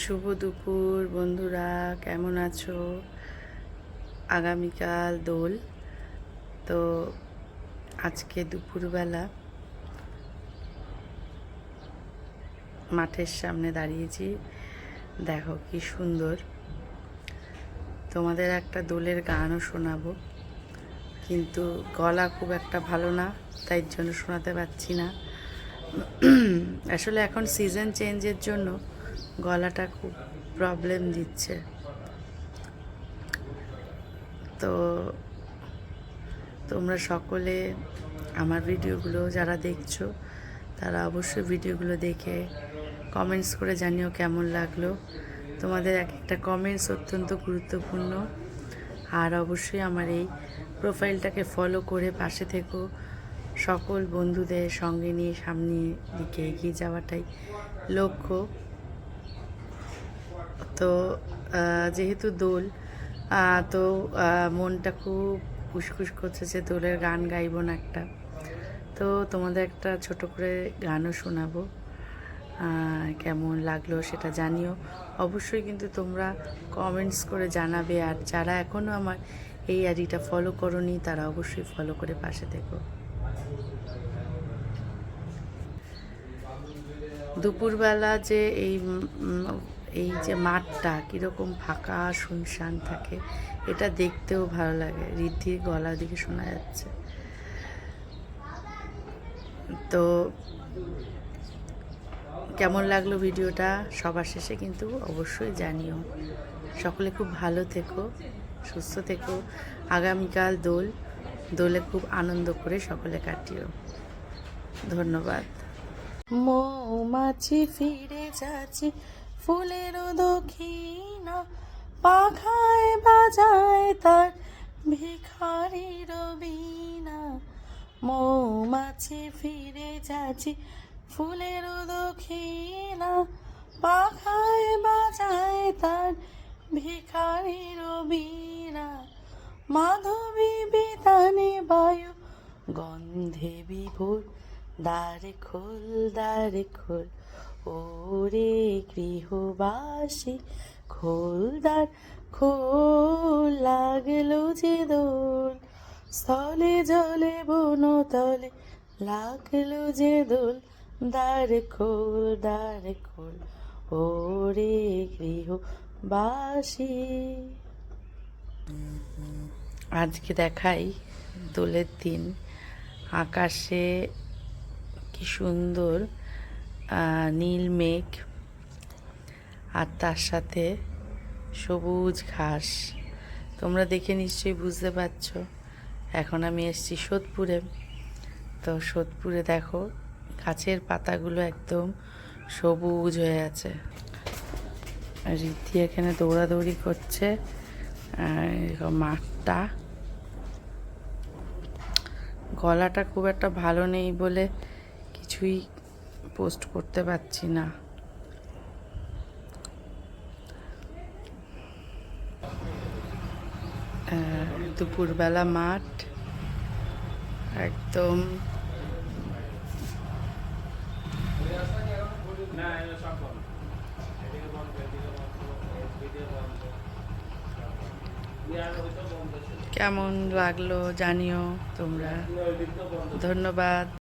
শুভ দুপুর বন্ধুরা, কেমন আছো? আগামীকাল দোল, তো আজকে দুপুরবেলা মাঠের সামনে দাঁড়িয়েছি। দেখো কি সুন্দর। তোমাদের একটা দোলের গানও শোনাবো, কিন্তু গলা খুব একটা ভালো না, তাই জন্য শোনাতে পারছি না। আসলে এখন সিজন চেঞ্জের জন্য গলাটা খুব প্রবলেম দিচ্ছে। তো তোমরা সকলে আমার ভিডিওগুলো যারা দেখছ, তারা অবশ্যই ভিডিওগুলো দেখে কমেন্টস করে জানিও কেমন লাগল। তোমাদের এক একটা কমেন্টস অত্যন্ত গুরুত্বপূর্ণ। আর অবশ্যই আমার এই প্রোফাইলটাকে ফলো করে পাশে থেকো। সকল বন্ধুদের সঙ্গে নিয়ে সামনের দিকে এগিয়ে যাওয়াটাই লক্ষ্য। তো যেহেতু দোল তো মনটা খুব খুশখুশ করছে যে দোলের গান গাইবো না একটা। তো তোমাদের একটা ছোট করে গানও শোনাবো। কেমন লাগল সেটা জানিও। অবশ্যই কিন্তু তোমরা কমেন্টস করে জানাবে। আর যারা এখনও আমার এই আইডিটা ফলো করনি, তারা অবশ্যই ফলো করে পাশে থেকো। দুপুরবেলা যে এই এই যে মাঠটা কীরকম ফাঁকা শুনশান থাকে, এটা দেখতেও ভালো লাগে। ঋদ্ধির গলা দিকে শোনা যাচ্ছে। তো কেমন লাগল ভিডিওটা? সবার শেষে কিন্তু অবশ্যই জানিও। সকলে খুব ভালো থেকো, সুস্থ থেকো। আগামীকাল দোল দোলে খুব আনন্দ করে সকলে কাটিও। ধন্যবাদ। মৌমাছি ফিরে যাচ্ছে, ফুলের দক্ষিণা পাখায় বাজায় তার ভিখারির বীণা। মৌমাছি ফিরে যাচ্ছে, ফুলের দক্ষিণা পাখায় বাজায় তার মাধবী বিতানে বায়ু গন্ধে বিভোর, দ্বারে খোল দ্বারে খোল। ওরে গৃহবাসী খোল দ্বার খোল লাগল যে দোল। স্থলে জলে বন তলে লাগল যে দোল। দ্বার খোল দ্বার খোল। ও ওরে গৃহবাসী। আজকে দেখাই দোলের দিন। আকাশে কি সুন্দর নীল মেঘ আর তার সাথে সবুজ ঘাস। তোমরা দেখে নিশ্চয়ই বুঝতে পারছ। এখন আমি এসেছি সোদপুরে। তো সোদপুরে দেখো, গাছের পাতাগুলো একদম সবুজ হয়ে আছে। ঋদ্ধি এখানে দৌড়াদৌড়ি করছে মাঠটা। গলাটা খুব একটা ভালো নেই বলে কিছুই পোস্ট করতে পারছি না। দুপুরবেলা মাঠ একদম। কেমন লাগল জানিও তোমরা। ধন্যবাদ।